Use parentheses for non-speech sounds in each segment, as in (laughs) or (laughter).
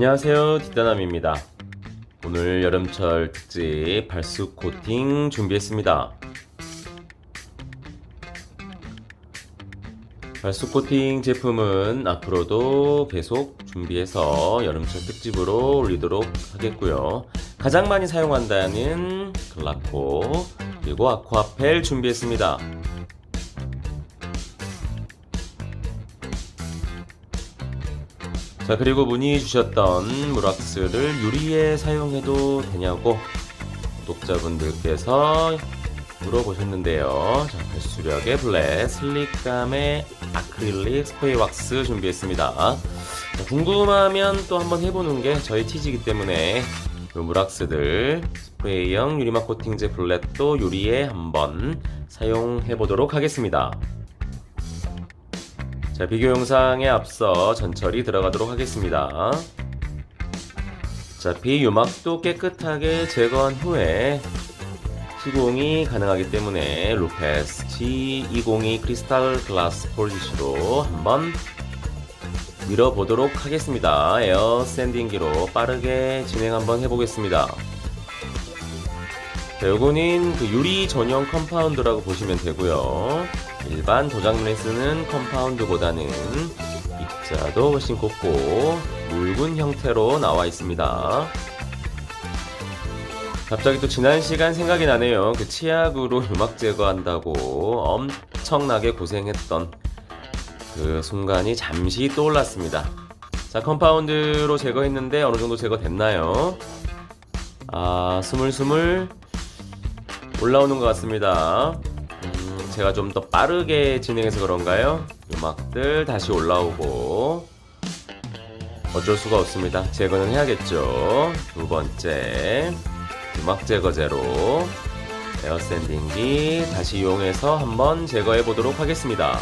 안녕하세요. 뒷단함입니다. 오늘 여름철 특집 발수 코팅 준비했습니다. 발수 코팅 제품은 앞으로도 계속 준비해서 여름철 특집으로 올리도록 하겠고요. 가장 많이 사용한다는 글라코 그리고 아쿠아펠 준비했습니다 자 그리고 문의 주셨던 무락스를 유리에 사용해도 되냐고 구독자분들께서 물어보셨는데요. 자, 발수력의 블랙, 슬릭감의 아크릴릭 스프레이 왁스 준비했습니다. 자, 궁금하면 또 한번 해보는 게 저희 티지기 때문에 이 무락스들 스프레이형 유리막 코팅제 블랙도 유리에 한번 사용해 보도록 하겠습니다. 자, 비교 영상에 앞서 전처리 들어가도록 하겠습니다. 자, 비유막도 깨끗하게 제거한 후에 시공이 가능하기 때문에 루페스 G202 크리스탈 글라스 폴리시로 한번 밀어보도록 하겠습니다. 에어 샌딩기로 빠르게 진행 한번 해보겠습니다. 자, 요거는 그 유리 전용 컴파운드라고 보시면 되고요. 일반 도장면에 쓰는 컴파운드보다는 입자도 훨씬 곱고 묽은 형태로 나와 있습니다. 갑자기 또 지난 시간 생각이 나네요. 그 치약으로 (laughs) 유막 제거한다고 엄청나게 고생했던 그 순간이 잠시 떠올랐습니다. 자, 컴파운드로 제거했는데 어느 정도 제거됐나요? 아, 스물스물 올라오는 것 같습니다. 음, 제가 좀 더 빠르게 진행해서 그런가요? 음악들 다시 올라오고 어쩔 수가 없습니다. 제거는 해야겠죠. 두 번째 음악 제거제로 에어 샌딩기 다시 이용해서 한번 제거해 보도록 하겠습니다.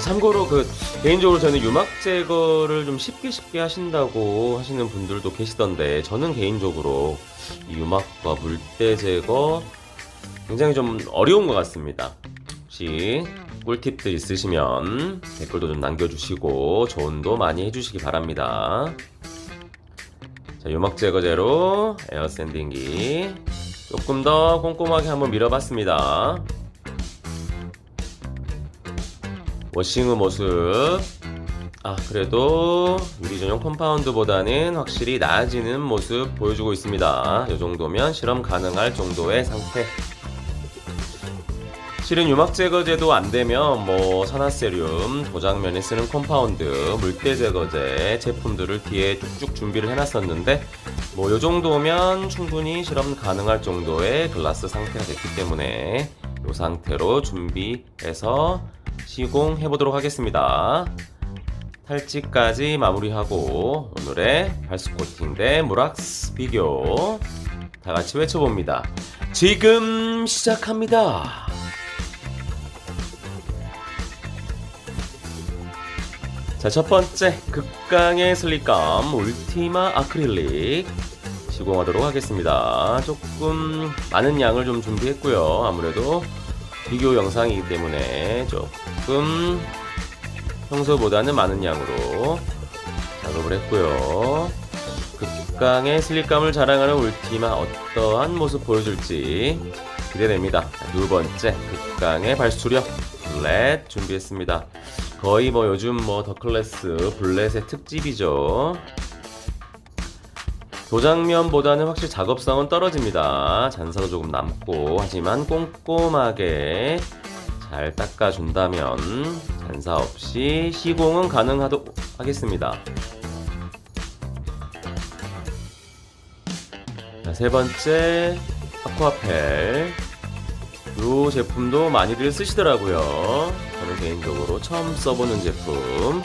참고로 그 개인적으로 저는 유막 제거를 좀 쉽게 쉽게 하신다고 하시는 분들도 계시던데 저는 개인적으로 이 유막과 물때 제거 굉장히 좀 어려운 것 같습니다. 혹시 꿀팁들 있으시면 댓글도 좀 남겨주시고 조언도 많이 해주시기 바랍니다. 자, 유막 제거제로 에어 샌딩기 조금 더 꼼꼼하게 한번 밀어봤습니다. 워싱 후 모습 아 그래도 유리 전용 컴파운드보다는 확실히 나아지는 모습 보여주고 있습니다 이 정도면 실험 가능할 정도의 상태 실은 유막 제거제도 안 되면 뭐 산화세륨, 도장면에 쓰는 컴파운드, 물때 제거제 제품들을 뒤에 쭉쭉 준비를 해놨었는데 뭐 요 정도면 충분히 실험 가능할 정도의 글라스 상태가 됐기 때문에 이 상태로 준비해서 시공해 보도록 하겠습니다. 탈지까지 마무리하고 오늘의 발수 코팅 대 무락스 비교 다 같이 외쳐봅니다. 지금 시작합니다. 자, 첫 번째 극강의 슬릭감 울티마 아크릴릭 시공하도록 하겠습니다. 조금 많은 양을 좀 준비했고요. 아무래도 비교 영상이기 때문에 조금 평소보다는 많은 양으로 작업을 했고요. 극강의 슬릭감을 자랑하는 울티마 어떠한 모습 보여줄지 기대됩니다. 자, 두 번째 극강의 발수력 블렛 준비했습니다. 거의 뭐 요즘 뭐 더 클래스 블렛의 특집이죠. 도장면보다는 확실히 작업성은 떨어집니다. 잔사도 조금 남고 하지만 꼼꼼하게 잘 닦아준다면 잔사 없이 시공은 가능하도록 하겠습니다. 자, 세 번째 아쿠아펠 이 제품도 많이들 쓰시더라고요. 저는 개인적으로 처음 써보는 제품.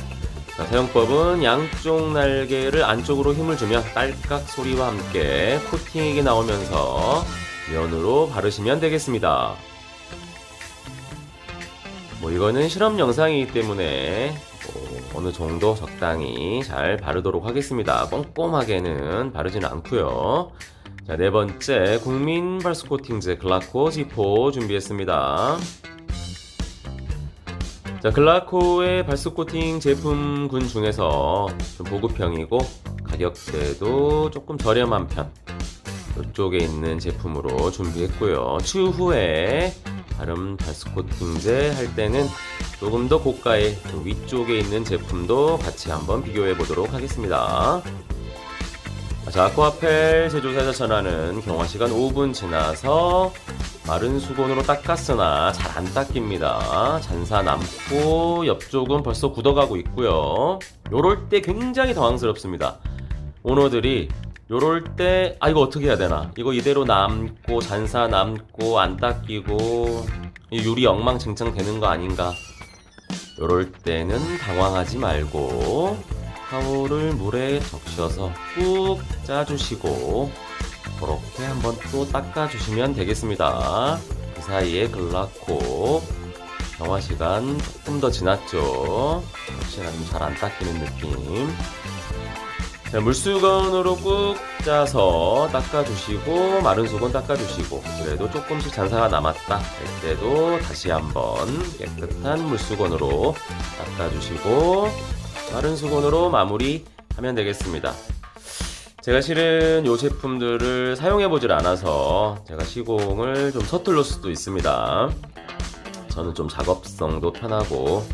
자, 사용법은 양쪽 날개를 안쪽으로 힘을 주면 딸깍 소리와 함께 코팅액이 나오면서 면으로 바르시면 되겠습니다. 뭐 이거는 실험 영상이기 때문에 뭐 어느 정도 적당히 잘 바르도록 하겠습니다. 꼼꼼하게는 바르지는 않고요. 자, 네 번째 국민 발수 코팅제 글라코 지포 준비했습니다. 자, 자, 글라코의 발수 코팅 제품군 중에서 좀 보급형이고 가격대도 조금 저렴한 편. 이쪽에 있는 제품으로 준비했고요. 추후에 다른 발수 코팅제 할 때는 조금 더 고가의 좀 위쪽에 있는 제품도 같이 한번 비교해 보도록 하겠습니다. 자, 아쿠아펠 제조사에서 전하는 경화 시간 5분 지나서 마른 수건으로 닦았으나 잘 안 닦입니다. 잔사 남고 옆쪽은 벌써 굳어가고 있고요. 요럴 때 굉장히 당황스럽습니다. 오너들이 요럴 때 아 이거 어떻게 해야 되나? 이거 이대로 남고 잔사 남고 안 닦이고 이 유리 엉망진창 되는 거 아닌가? 요럴 때는 당황하지 말고 타올을 물에 적셔서 꾹 짜주시고 그렇게 한번 또 닦아주시면 되겠습니다. 그 사이에 글라코 경화 시간 조금 더 지났죠. 역시나 좀 잘 안 닦이는 느낌. 자, 물수건으로 꾹 짜서 닦아주시고 마른 수건 닦아주시고 그래도 조금씩 잔사가 남았다 할 때도 다시 한번 깨끗한 물수건으로 닦아주시고 마른 수건으로 마무리하면 되겠습니다. 제가 실은 이 제품들을 사용해 보질 않아서 제가 시공을 좀 서툴러 수도 있습니다. 저는 좀 작업성도 편하고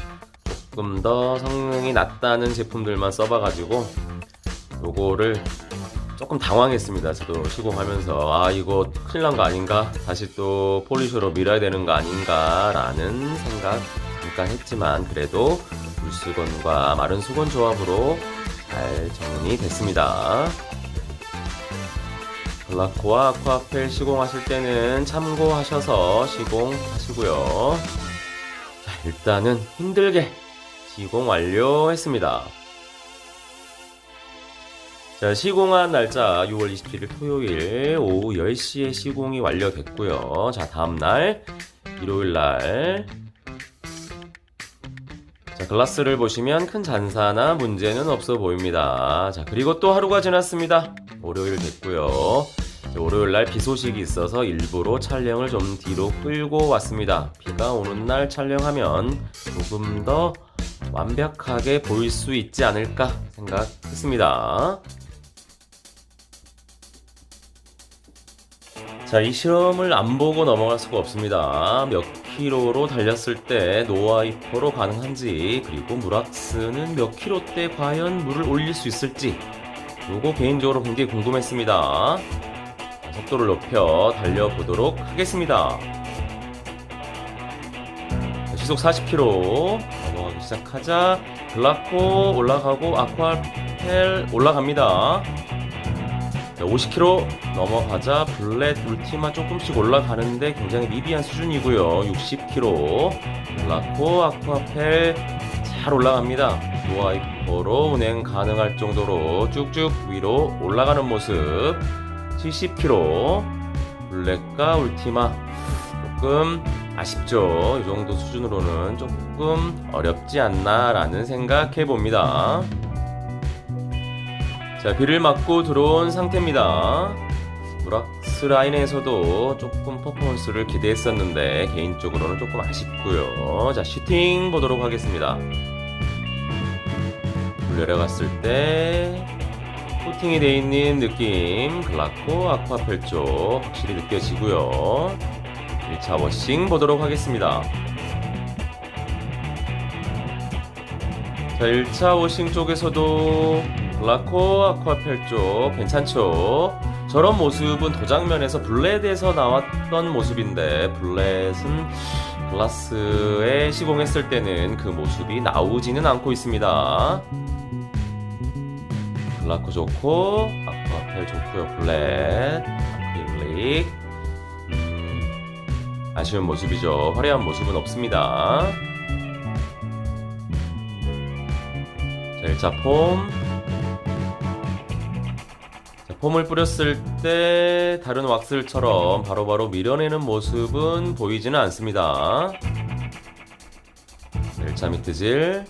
조금 더 성능이 낮다는 제품들만 써봐가지고 요거를 조금 당황했습니다. 저도 시공하면서 아 이거 큰일 난 거 아닌가? 다시 또 폴리셔로 밀어야 되는 거 아닌가라는 생각 잠깐 했지만 그래도 물수건과 마른 수건 조합으로 잘 정리됐습니다. 글라코와 아쿠아펠 시공하실 때는 참고하셔서 시공하시고요. 자, 일단은 힘들게 시공 완료했습니다. 자, 시공한 날짜 6월 27일 토요일 오후 10시에 시공이 완료됐고요. 자, 다음 날 일요일 날 자, 글라스를 보시면 큰 잔사나 문제는 없어 보입니다. 자, 그리고 또 하루가 지났습니다. 월요일 됐고요. 자, 월요일 날 비 소식이 있어서 일부러 촬영을 좀 뒤로 끌고 왔습니다. 비가 오는 날 촬영하면 조금 더 완벽하게 보일 수 있지 않을까 생각했습니다. 자, 이 실험을 안 보고 넘어갈 수가 없습니다. 몇 킬로로 달렸을 때 노아이퍼로 가능한지, 그리고 물악스는 몇 킬로대 과연 물을 올릴 수 있을지, 요거 개인적으로 굉장히 궁금했습니다. 자, 속도를 높여 달려보도록 하겠습니다. 자, 시속 40km 넘어가기 시작하자 글라코 올라가고 아쿠아펠 올라갑니다. 자, 50km 넘어가자 블랙 울티마 조금씩 올라가는데 굉장히 미비한 수준이고요. 60km 올라코 아쿠아펠 잘 올라갑니다. 노아이퍼로 운행 가능할 정도로 쭉쭉 위로 올라가는 모습. 70km 블랙과 울티마 조금 아쉽죠. 이 정도 수준으로는 조금 어렵지 않나라는 생각해 봅니다. 자, 비를 맞고 들어온 상태입니다. 브락스 라인에서도 조금 퍼포먼스를 기대했었는데 개인적으로는 조금 아쉽고요. 자, 슈팅 보도록 하겠습니다. 내려갔을 때 코팅이 되어 있는 느낌 글라코 아쿠아펠 쪽 확실히 느껴지고요. 1차 워싱 보도록 하겠습니다. 자, 1차 워싱 쪽에서도 글라코 아쿠아펠 쪽 괜찮죠? 저런 모습은 도장면에서 블렛에서 나왔던 모습인데 블렛은 글라스에 시공했을 때는 그 모습이 나오지는 않고 있습니다. 글라코 좋고 아쿠아펠 좋고요 블렛 아크릴릭. 음, 아쉬운 모습이죠. 화려한 모습은 없습니다. 자 1차 폼. 자, 폼을 뿌렸을 때 다른 왁스처럼 바로바로 밀어내는 모습은 보이지는 않습니다. 1차 미트질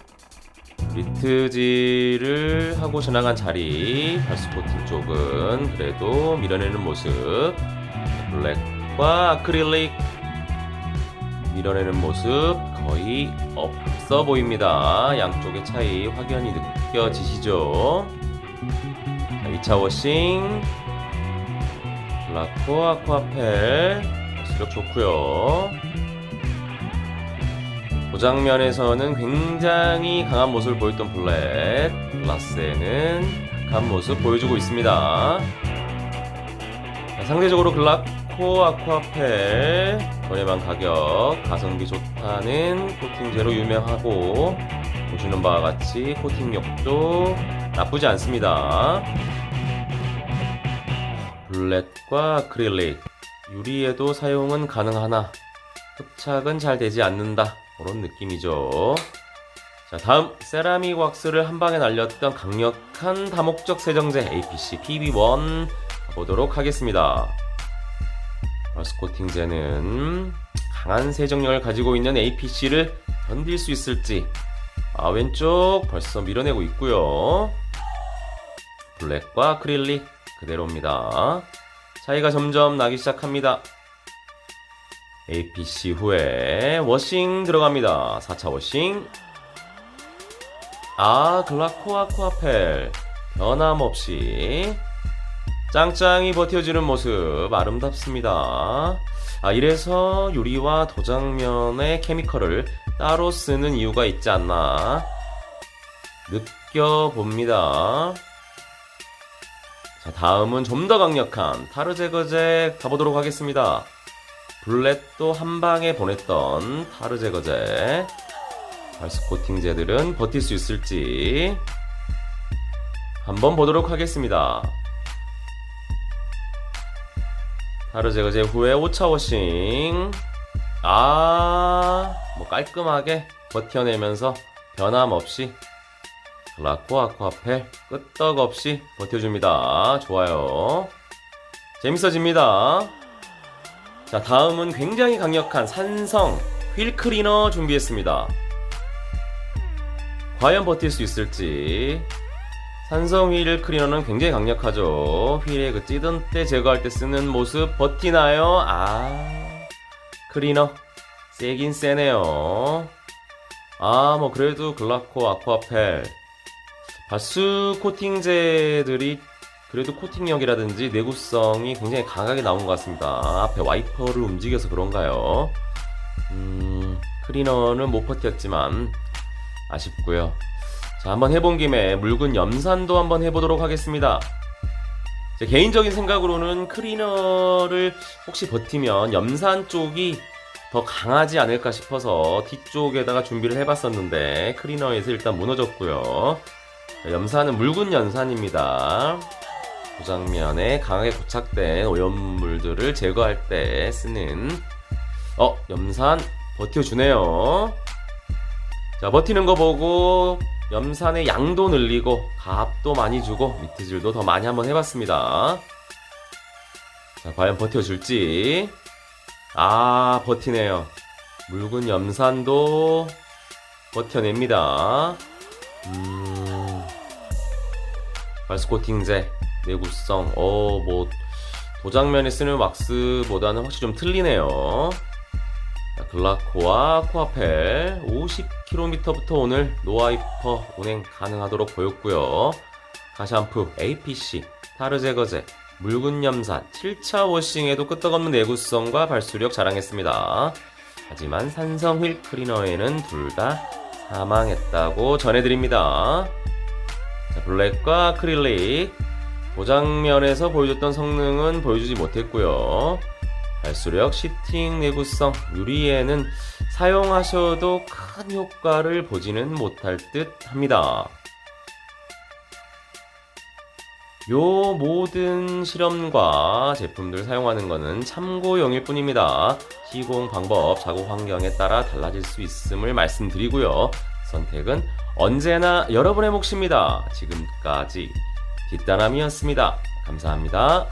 미트질을 하고 지나간 자리 발스코팅 쪽은 그래도 밀어내는 모습 블랙과 아크릴릭 밀어내는 모습 거의. 있어 보입니다. 양쪽의 차이 확연히 느껴지시죠? 자, 2차 워싱 블라코 아쿠아펠 수력 좋고요. 도장면에서는 굉장히 강한 모습을 보였던 블랙 글라스에는 약한 모습 보여주고 있습니다. 자, 상대적으로 글라코 아쿠아펠 저렴한 가격 가성비 좋다는 코팅제로 유명하고 보시는 바와 같이 코팅력도 나쁘지 않습니다. 블랙과 아크릴릭 유리에도 사용은 가능하나 흡착은 잘 되지 않는다 그런 느낌이죠. 자 다음 세라믹 왁스를 한 방에 날렸던 강력한 다목적 세정제 APC PB1 가보도록 하겠습니다. 벌스 코팅제는 강한 세정력을 가지고 있는 APC를 견딜 수 있을지 아 왼쪽 벌써 밀어내고 있고요. 블랙과 아크릴릭 그대로입니다. 차이가 점점 나기 시작합니다. APC 후에 워싱 들어갑니다. 4차 워싱. 아, 글라코 아쿠아펠. 변함없이 짱짱이 버텨주는 모습 아름답습니다. 아, 이래서 유리와 도장면의 케미컬을 따로 쓰는 이유가 있지 않나 느껴봅니다. 자, 다음은 좀 더 강력한 타르 제거제 가보도록 하겠습니다. 블랙도 한 방에 보냈던 타르 제거제. 발스 코팅제들은 버틸 수 있을지 한번 보도록 하겠습니다. 타르 제거제 후에 5차 워싱. 아, 뭐 깔끔하게 버텨내면서 변함없이 라코 아쿠아펠 끄떡없이 버텨줍니다. 좋아요. 재밌어집니다. 자, 다음은 굉장히 강력한 산성 휠 클리너 준비했습니다. 과연 버틸 수 있을지. 산성 휠 클리너는 굉장히 강력하죠. 휠에 그 찌든 때 제거할 때 쓰는 모습 버티나요? 아, 클리너 세긴 세네요. 아, 뭐 그래도 글라코 아쿠아펠 바스 코팅제들이 그래도 코팅력이라든지 내구성이 굉장히 강하게 나온 것 같습니다. 앞에 와이퍼를 움직여서 그런가요? 음, 클리너는 못 버텼지만 아쉽고요. 자, 한번 해본 김에 묽은 염산도 한번 해보도록 하겠습니다. 제 개인적인 생각으로는 클리너를 혹시 버티면 염산 쪽이 더 강하지 않을까 싶어서 뒤쪽에다가 준비를 해봤었는데 클리너에서 일단 무너졌고요. 염산은 묽은 염산입니다. 도장면에 강하게 고착된 오염물들을 제거할 때 쓰는 어 염산 버텨주네요. 자 버티는 거 보고 염산의 양도 늘리고 값도 많이 주고 미트질도 더 많이 한번 해봤습니다. 자 과연 버텨줄지 아 버티네요. 묽은 염산도 버텨냅니다. 음, 발스 코팅제 내구성 어 뭐 도장면에 쓰는 왁스보다는 확실히 좀 틀리네요. 자, 글라코와 코아펠 50km부터 오늘 노아이퍼 운행 가능하도록 보였고요. 가샴푸, APC, 타르 제거제, 묽은 염산, 7차 워싱에도 끄떡없는 내구성과 발수력 자랑했습니다. 하지만 산성 휠 클리너에는 둘 다 사망했다고 전해드립니다. 자, 블랙과 아크릴릭 도장면에서 보여줬던 성능은 보여주지 못했고요. 발수력, 시팅 내구성, 유리에는 사용하셔도 큰 효과를 보지는 못할 듯 합니다. 요 모든 실험과 제품들 사용하는 것은 참고용일 뿐입니다. 시공 방법, 작업 환경에 따라 달라질 수 있음을 말씀드리고요. 선택은 언제나 여러분의 몫입니다. 지금까지 뒷단함이었습니다. 감사합니다.